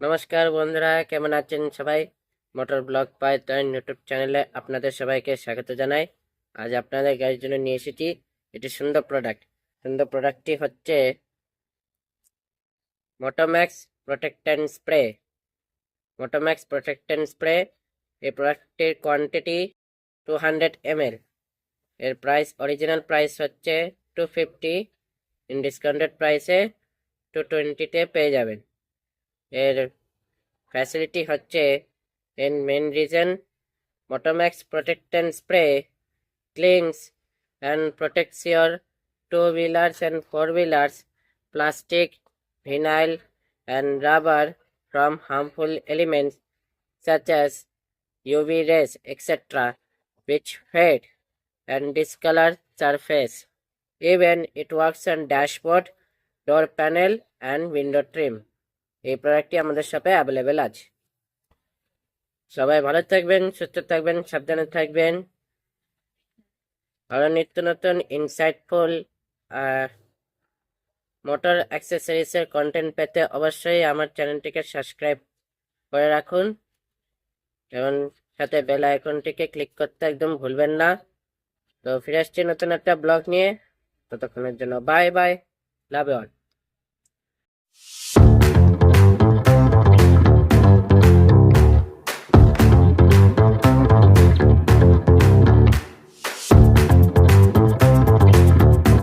নমস্কার বন্ধুরা, কেমন আছেন সবাই? মোটর ব্লগ পাইথন ইউটিউব চ্যানেলে আপনাদের সবাইকে স্বাগত জানাই। আজ আপনাদের গাড়ির জন্য নিয়ে এসেছি এটি সুন্দর প্রোডাক্ট সুন্দর প্রোডাক্টটি হচ্ছে Motomax protectant spray Motomax protectant spray এই প্রোডাক্টটির কোয়ান্টিটি টু হান্ড্রেড এমএল এর প্রাইস অরিজিনাল প্রাইস হচ্ছে টু ফিফটি ইন ডিসকাউন্টেড প্রাইসে টু টোয়েন্টিতে পেয়ে যাবেন। এর ফ্যাসিলিটি হচ্ছে এর main reason Motomax protectant spray clings and protects your two wheelers and four wheelers plastic vinyl and rubber from harmful elements such as UV rays, etc., which fade and discolor surface. Even it works on dashboard, door panel, and window trim. এই প্রোডাক্টটি আমাদের শপে available আছে। সবাই ভালো থাকবেন, সুস্থ থাকবেন, সাবধানে থাকবেন। আরও নিত্য নতুন ইনসাইটফুল মোটর অ্যাক্সেসরিজের কন্টেন্ট পেতে অবশ্যই আমার চ্যানেলটিকে সাবস্ক্রাইব করে রাখুন। এবং সাথে বেল আইকনটিকে ক্লিক করতে একদম ভুলবেন না। তো ফিরে আসছি নতুন একটা ব্লগ নিয়ে। ততক্ষণের জন্য বাই বাই লাভ অল